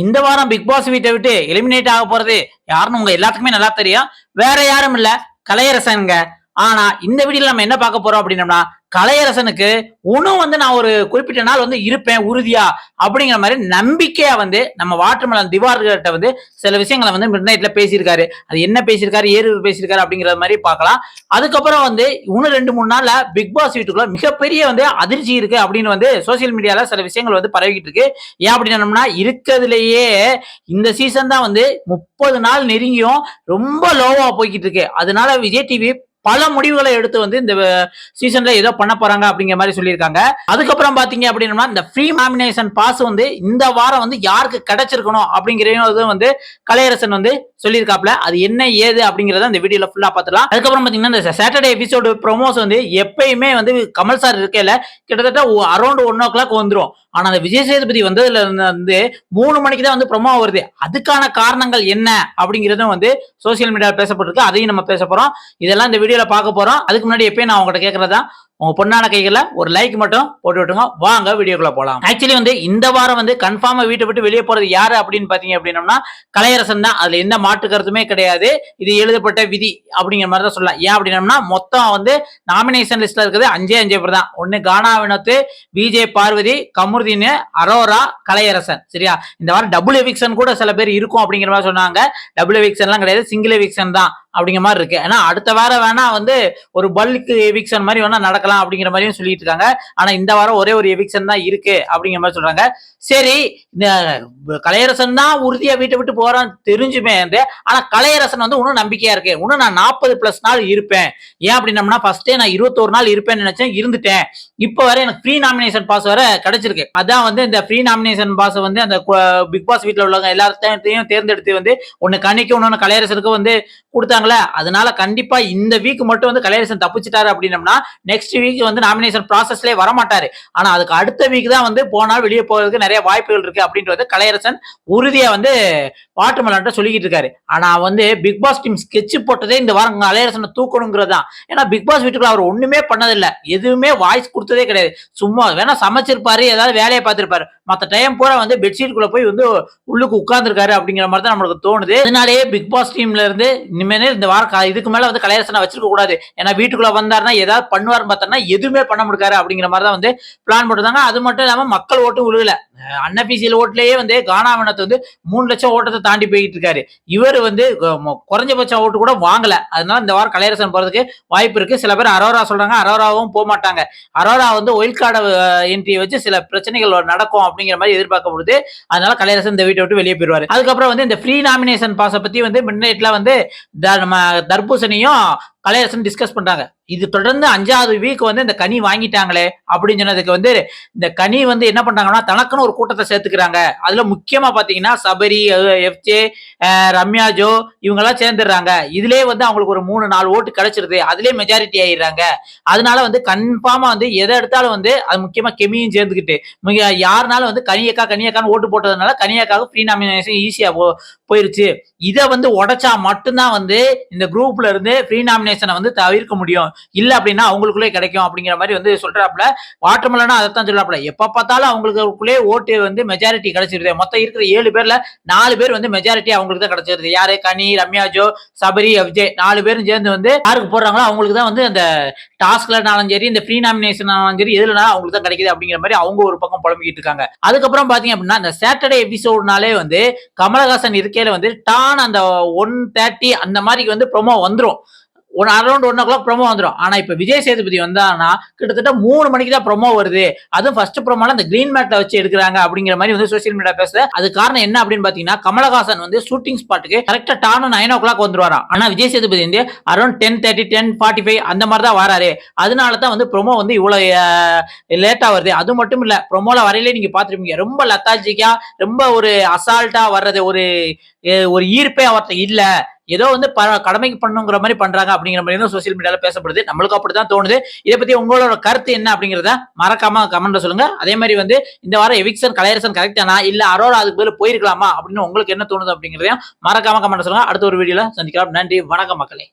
இந்த வாரம் big pass வீட்டை விட்டு எலிமினேட் ஆக போறது யாருன்னு உங்க எல்லாத்துக்குமே நல்லா தெரியும். வேற யாரும் இல்ல. கலையரசன்ங்க. ஆனா இந்த வீடியோல நம்ம என்ன பார்க்க போறோம் அப்படின்னம்னா கலையரசனுக்கு உணவு வந்து நான் ஒரு குறிப்பிட்ட நாள் வந்து இருப்பேன் உறுதியா அப்படிங்கிற மாதிரி நம்பிக்கையா வந்து நம்ம வாட்டர்மலன் திவார்கிட்ட வந்து சில விஷயங்களை வந்து மிட்நைட்ல பேசியிருக்காரு. அது என்ன பேசியிருக்காரு ஏறு பேசியிருக்காரு அப்படிங்கிற மாதிரி பார்க்கலாம். அதுக்கப்புறம் வந்து இன்னும் ரெண்டு மூணு நாள்ல பிக் பாஸ் வீட்டுக்குள்ள மிகப்பெரிய வந்து அதிர்ச்சி இருக்கு அப்படின்னு வந்து சோசியல் மீடியால சில விஷயங்கள் வந்து பரவிக்கிட்டு இருக்கு. ஏன் அப்படின்னம்னா இருக்கிறதுலயே இந்த சீசன் தான் வந்து முப்பது நாள் நெருங்கியும் ரொம்ப லோவா போய்கிட்டு இருக்கு. அதனால விஜய் டிவி பல முடிவுகளை எடுத்து வந்து இந்த சீசன்ல ஏதோ பண்ண போறாங்க அப்படிங்கிற மாதிரி சொல்லியிருக்காங்க. அதுக்கப்புறம் பாத்தீங்க அப்படின்னா இந்த ஃப்ரீ நாமினேஷன் பாஸ் வந்து இந்த வாரம் வந்து யாருக்கு கிடைச்சிருக்கணும் அப்படிங்கிறதும் வந்து கலையரசன் வந்து சொல்லியிருக்காப்ல அது என்ன ஏது அப்படிங்கறத அந்த வீடியோல ஃபுல்லா பார்த்துலாம் அதுக்கப்புறம் பாத்தீங்கன்னா இந்த சாட்டர்டே எபிசோடு ப்ரொமோஸ் வந்து எப்பயுமே வந்து கமல் சார் இருக்கையில கிட்டத்தட்ட அரௌண்ட் ஒன் ஓ கிளாக் வந்துடும் ஆனா அந்த விஜய் சேதுபதி வந்ததுல இருந்து வந்து மூணு மணிக்கு தான் வந்து ப்ரொமோ வருது. அதுக்கான காரணங்கள் என்ன அப்படிங்கிறதும் வந்து சோசியல் மீடியாவில் பேசப்பட்டிருக்கு. அதையும் நம்ம பேச போறோம். இதெல்லாம் இந்த வீடியோல பார்க்க போறோம். அதுக்கு முன்னாடி எப்பயும் நான் உங்கள்கிட்ட கேட்கறதா உங்க பொண்ணான கைகளை ஒரு லைக் மட்டும் போட்டு விட்டுங்க. வாங்க வீடியோக்குள்ள போலாம். ஆக்சுவலி வந்து இந்த வாரம் வந்து கன்ஃபார்மா வீட்டை விட்டு வெளியே போறது யாரு அப்படின்னு பாத்தீங்க அப்படின்னம்னா கலையரசன் தான். அதுல எந்த மாற்று கருத்துமே கிடையாது. இது எழுதப்பட்ட விதி அப்படிங்கிற மாதிரி தான் சொல்லலாம். ஏன் அப்படின்னம்னா மொத்தம் வந்து நாமினேஷன் லிஸ்ட்ல இருக்கிறது அஞ்சே அஞ்சே பேர் தான். ஒன்னு கானா வினோத்து விஜய் பார்வதி கமுர்தீன் அரோரா கலையரசன். சரியா? இந்த வாரம் டபுள் எவிக்ஷன் கூட சில பேர் இருக்கும் அப்படிங்கிற மாதிரி சொன்னாங்க. டபுள் எவிக்ஷன்லாம் கிடையாது. சிங்கிள் எவிக்ஷன் தான். அப்படிங்கிற மாதிரி இருக்கு. ஏன்னா அடுத்த வாரம் வேணா வந்து ஒரு பல்க் எவிக்ஷன் மாதிரி வேணா நடக்கலாம் அப்படிங்கிற மாதிரியும் சொல்லிட்டு இருக்காங்க. ஆனா இந்த வாரம் ஒரே ஒரு எவிக்ஷன் தான் இருக்கு அப்படிங்கிற மாதிரி சொல்றாங்க. சரி இந்த கலையரசன் தான் உறுதியா வீட்டை விட்டு போறான்னு தெரிஞ்சுமே வந்து ஆனா கலையரசன் வந்து இன்னும் நம்பிக்கையா இருக்கு. இன்னும் நான் நாற்பது பிளஸ் நாள் இருப்பேன். ஏன் அப்படின்னம்னா ஃபர்ஸ்டே நான் இருபத்தோரு நாள் இருப்பேன்னு நினைச்சேன் இருந்துட்டேன். இப்போ வரை எனக்கு ஃப்ரீ நாமினேஷன் பாஸ் வர கிடைச்சிருக்கு. அதான் வந்து இந்த ஃப்ரீ நாமினேஷன் பாஸ் வந்து அந்த பிக் பாஸ் வீட்டில் உள்ளவங்க எல்லாத்தையும் தேர்ந்தெடுத்து வந்து ஒன்னு கணிக்கு இன்னொன்னு கலையரசனுக்கு வந்து கொடுத்தாங்க கொடுத்தாங்களே அதனால கண்டிப்பா இந்த வீக் மட்டும் வந்து கலையரசன் தப்பிச்சிட்டாரு அப்படின்னம்னா நெக்ஸ்ட் வீக் வந்து நாமினேஷன் ப்ராசஸ்லேயே வரமாட்டாரு. ஆனா அதுக்கு அடுத்த வீக் தான் வந்து போனால் வெளியே போறதுக்கு நிறைய வாய்ப்புகள் இருக்கு அப்படின்றது கலையரசன் உறுதியா வந்து வாட்டர்மலன்ட்ட சொல்லிக்கிட்டு இருக்காரு. ஆனா வந்து பிக் பாஸ் டீம் ஸ்கெட்ச் போட்டதே இந்த வாரம் கலையரசனை தூக்கணுங்கிறது தான். ஏன்னா பிக் பாஸ் வீட்டுக்குள்ள அவர் ஒண்ணுமே பண்ணதில்லை. எதுவுமே வாய்ஸ் கொடுத்ததே கிடையாது. சும்மா வேணா சமைச்சிருப்பாரு ஏதாவது வேலையை பார்த்திருப்பாரு. மற்ற டைம் பூரா வந்து பெட்ஷீட்டுக்குள்ள போய் வந்து உள்ளுக்கு உட்காந்துருக்காரு அப்படிங்கிற மாதிரி தான் நம்மளுக்கு தோணுது. அதனாலேயே பிக் பாஸ் டீம்ல இருந்து இனிமேல் இந்த வாரம் இதுக்கு மேல வந்து கலையரசனை வச்சிருக்க கூடாது. ஏன்னா வீட்டுக்குள்ள வந்தாருன்னா ஏதாவது பண்ணுவார்னு பார்த்தோம்னா எதுவுமே பண்ண முடியாது அப்படிங்கிற மாதிரி தான் வந்து பிளான் போட்டுருந்தாங்க. அது மட்டும் இல்லாமல் மக்கள் ஓட்டும் விழுகல. அன்னபிசியல் ஓட்டுலேயே வந்து கானாவனத்தை வந்து மூணு லட்சம் ஓட்டத்தை தாண்டி போய்கிட்டு இருக்காரு இவர் வந்து குறைஞ்சபட்ச ஓட்டு கூட வாங்கல. அதனால இந்த வாரம் கலையரசன் போறதுக்கு வாய்ப்பு இருக்கு. சில பேர் அரோரா சொல்றாங்க. அரோராவும் போக மாட்டாங்க அரோரா வந்து ஒயில் கார்டு என்ட்ரியை வச்சு சில பிரச்சனைகள் நடக்கும் அப்படிங்கிற மாதிரி எதிர்பார்க்க முடியுது அதனால கலையரசன் இந்த வீட்டை விட்டு வெளியே போயிடுவாரு. அதுக்கப்புறம் வந்து இந்த ஃப்ரீ நாமினேஷன் பாஸை பத்தி வந்து மிட் நைட்ல வந்து த- நம்ம தர்பூசணியும் கலையரசன் டிஸ்கஸ் பண்றாங்க. இது தொடர்ந்து அஞ்சாவது வீக் வந்து இந்த கனி வாங்கிட்டாங்களே அப்படின்னு சொன்னதுக்கு வந்து இந்த கனி வந்து என்ன பண்றாங்கன்னா தனக்குன்னு ஒரு கூட்டத்தை சேர்த்துக்கிறாங்க. அதுல முக்கியமா பாத்தீங்கன்னா சபரி எஃப்ஜே ரம்யா ஜோ இவங்கெல்லாம் சேர்ந்துடுறாங்க. இதுலயே வந்து அவங்களுக்கு ஒரு மூணு நாலு ஓட்டு கிடைச்சிருது. அதுலயே மெஜாரிட்டி ஆயிடுறாங்க. அதனால வந்து கன்ஃபார்மா வந்து எதை எடுத்தாலும் வந்து அது முக்கியமா கெமியும் சேர்ந்துக்கிட்டு மிக- யாருனாலும் வந்து கனியக்கா கனியக்கான்னு ஓட்டு போட்டதுனால கனியக்காவுக்கு ஃப்ரீ நாமினேஷன் ஈஸியா போ போயிருச்சு. இதை வந்து உடைச்சா மட்டும்தான் வந்து இந்த குரூப்ல இருந்து ஃப்ரீ நாமினேஷனை வந்து தவிர்க்க முடியும். இல்லை அப்படின்னா அவங்களுக்குள்ளே கிடைக்கும் அப்படிங்கிற மாதிரி வந்து சொல்றாப்புல. வாட்டர்மலனா அதைத்தான் சொல்றாப்புல. எப்போ பார்த்தாலும் அவங்களுக்குள்ளே ஓட்டு வந்து மெஜாரிட்டி கிடைச்சிருது. மொத்தம் இருக்கிற ஏழு பேர்ல நாலு பேர் வந்து மெஜாரிட்டி அவங்களுக்கு தான் கிடைச்சிருது. யாரு? கனி ரம்யா ஜோ சபரி விஜய் நாலு பேரும் சேர்ந்து வந்து யாருக்கு போடுறாங்களோ அவங்களுக்கு தான் வந்து அந்த டாஸ்க்லனாலும் சரி இந்த ஃப்ரீ நாமினேஷனாலும் சரி எதுலனாலும் அவங்களுக்கு தான் கிடைக்குது அப்படிங்கிற மாதிரி அவங்க ஒரு பக்கம் புலம்பிக்கிட்டு இருக்காங்க. அதுக்கப்புறம் பாத்தீங்க அப்படின்னா இந்த சாட்டர்டே எபிசோட்னாலே வந்து கமலஹாசன் இருக்கையில வந்து டான் அந்த ஒன் தேர்ட்டி அந்த மாதிரி வந்து ப்ரொமோ வந்துரும். One around one o'clock promo வந்துடும் ஆனால் இப்போ விஜய் சேதுபதி வந்தாங்கன்னா கிட்டத்தட்ட மூணு மணிக்கு தான் ப்ரொமோ வருது. அதுவும் ஃபர்ஸ்ட் ப்ரொமோல அந்த கிரீன் மேட்ல வச்சு எடுக்கிறாங்க அப்படிங்கிற மாதிரி வந்து சோசியல் மீடியா பேச அது காரணம் என்ன அப்படின்னு பார்த்தீங்கன்னா கமலஹாசன் வந்து ஷூட்டிங் ஸ்பாட்டுக்கு கரெக்டாக டானு நைன் ஓ கிளாக் வந்துருவாராம். ஆனால் விஜய் சேதுபதி வந்து around ten thirty ten forty five அந்த மாதிரி தான் வராரு. அதனால தான் வந்து ப்ரோமோ வந்து இவ்வளோ லேட்டாக வருது. அது மட்டும் இல்லை ப்ரொமோல வரையிலே நீங்கள் பார்த்துருப்பீங்க ரொம்ப லத்தாஜிக்கா ரொம்ப ஒரு அசால்ட்டாக வர்றது ஒரு ஒரு ஈர்ப்பே அவர்கிட்ட இல்லை. ஏதோ வந்து ப- கடமைக்கு பண்ணுங்கிற மாதிரி பண்றாங்க அப்படிங்கிற மாதிரி தான் சோசியல் மீடியால பேசப்படுது. நம்மளுக்கு அப்படிதான் தோணுது. இதை பத்தி உங்களோட கருத்து என்ன அப்படிங்கிறத மறக்காம கமெண்ட்ல சொல்லுங்க. அதே மாதிரி வந்து இந்த வாரம் எவிக்சன் கலையரசன் கரெக்டானா இல்ல அரோரா அதுக்கு பதில் போயிருக்கலாமா அப்படின்னு உங்களுக்கு என்ன தோணுது அப்படிங்கிறதையும் மறக்காம கமெண்ட் சொல்லுங்க. அடுத்த ஒரு வீடியோல சந்திக்கலாம். நன்றி வணக்கம் மக்களே.